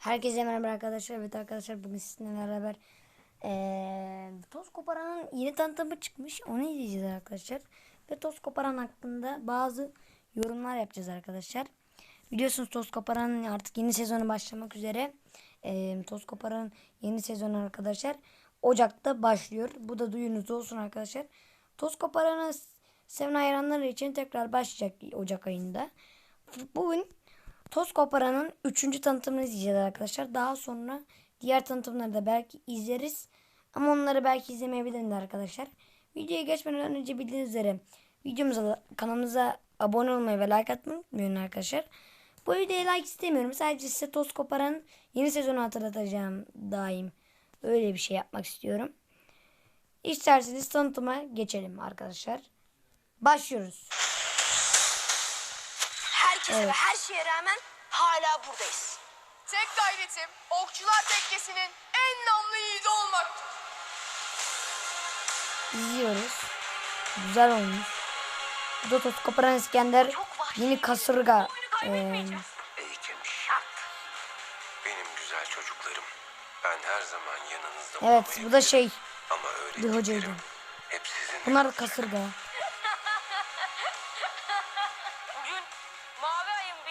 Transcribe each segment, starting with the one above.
Herkese merhaba arkadaşlar. Evet arkadaşlar bugün sizinle beraber eee toz koparanın yeni tanıtımı çıkmış. Onu izleyeceğiz arkadaşlar. Ve toz koparan hakkında bazı yorumlar yapacağız arkadaşlar. Biliyorsunuz toz koparanın artık yeni sezonu başlamak üzere. Eee toz koparanın yeni sezonu arkadaşlar Ocak'ta başlıyor. Bu da duyunuz olsun arkadaşlar. Toz koparanı seven hayranları için tekrar başlayacak Ocak ayında. Bugün Toz Kopara'nın 3. tanıtımını izleyeceğiz arkadaşlar. Daha sonra diğer tanıtımları da belki izleriz. Ama onları belki izlemeyebilirim arkadaşlar. Videoya geçmeden önce bildiğiniz üzere videomuza kanalımıza abone olmayı ve like atmayı unutmayın arkadaşlar. Bu videoya like istemiyorum. Sadece size Toz Kopara'nın yeni sezonu hatırlatacağım daim. Öyle bir şey yapmak istiyorum. İsterseniz tanıtıma geçelim arkadaşlar. Başlıyoruz. Herkese ve her şeye rağmen hala buradayız. Tek gayretim Okçular Tekkesi'nin en namlı yiğidi olmaktır. İzliyoruz. Güzel olmuş. Bu da Toz Koparan İskender yeni kasırga. Ee, Eğitim şart. Benim güzel çocuklarım. Ben her zaman yanınızda evet bu da şey. Ama Bir hocaydı. hep. Bunlar da kasırga.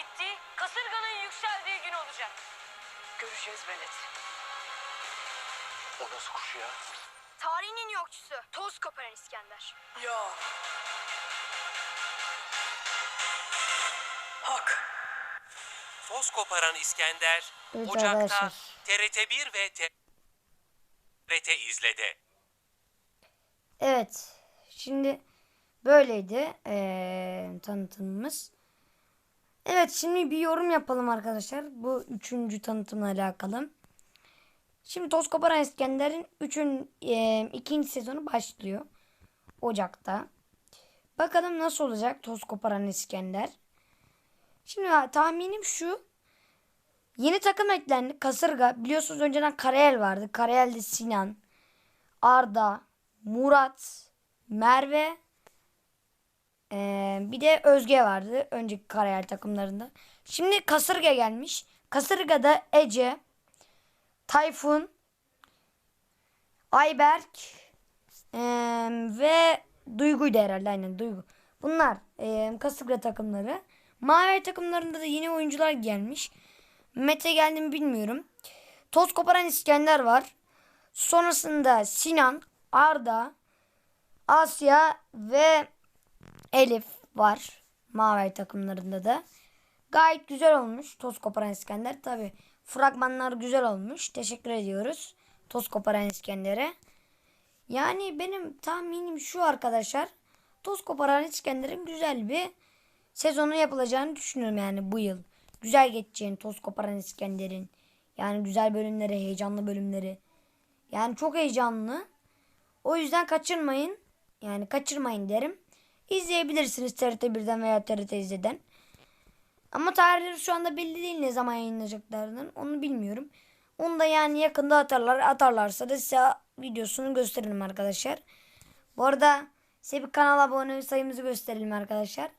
Bittiği, kasırganın yükseldiği gün olacak. Göreceğiz Velet. O nasıl kuş ya? Tarihin en iyi okçusu Toz Koparan İskender. Ya. Hak. Toz koparan İskender Evet Ocak'ta arkadaşlar. TRT1 ve TRT izledi. Evet. Şimdi böyleydi ee, tanıtımımız. Evet şimdi bir yorum yapalım arkadaşlar. Bu üçüncü tanıtımla alakalı. Şimdi Toz Koparan İskender'in ee, ikinci sezonu başlıyor. Ocak'ta. Bakalım nasıl olacak Toz Koparan İskender. Şimdi tahminim şu. Yeni takım eklendi. Kasırga. Biliyorsunuz önceden Karayel vardı. Karayel'de Sinan, Arda, Murat, Merve, ee, bir de Özge vardı önceki Karayel takımlarında. Şimdi Kasırga gelmiş. Kasırga'da Ece, Tayfun, Ayberk ee, ve Duygu'ydu herhalde aynen Duygu. Bunlar ee, Kasırga takımları. Mavi takımlarında da yeni oyuncular gelmiş. Mete geldi mi bilmiyorum. Toz koparan İskender var. Sonrasında Sinan, Arda, Asya ve Elif var. Mavi takımlarında da. Gayet güzel olmuş Toz Koparan İskender. Tabi fragmanlar güzel olmuş. Teşekkür ediyoruz Toz Koparan İskender'e. Yani benim tahminim şu arkadaşlar. Toz Koparan İskender'in güzel bir sezonu yapılacağını düşünüyorum yani bu yıl. Güzel geçeceğini Toz Koparan İskender'in. Yani güzel bölümleri, heyecanlı bölümleri. Yani çok heyecanlı. O yüzden kaçırmayın. Yani kaçırmayın derim. İzleyebilirsiniz TRT 1'den veya TRT izleden. Ama tarihleri şu anda belli değil ne zaman yayınlayacaklarının. Onu bilmiyorum. Onu da yani yakında atarlar. Atarlarsa da size videosunu gösterelim arkadaşlar. Bu arada size bir kanal abone sayımızı gösterelim arkadaşlar.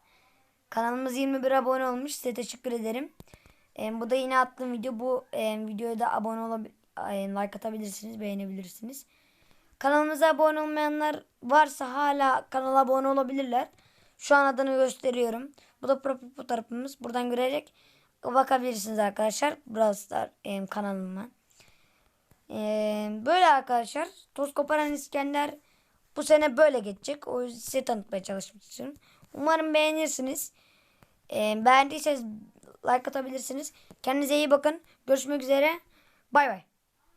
Kanalımız 21 abone olmuş. Size teşekkür ederim. Ee, bu da yine attığım video. Bu e, videoya da abone olabilir, like atabilirsiniz, beğenebilirsiniz. Kanalımıza abone olmayanlar varsa hala kanala abone olabilirler. Şu an adını gösteriyorum. Bu da profil fotoğrafımız. Buradan görerek bakabilirsiniz arkadaşlar. Brawl e, kanalıma. E, böyle arkadaşlar. Toz Koparan İskender bu sene böyle geçecek. O yüzden size tanıtmaya çalışmıştım. Umarım beğenirsiniz. E, beğendiyseniz like atabilirsiniz. Kendinize iyi bakın. Görüşmek üzere. Bay bay.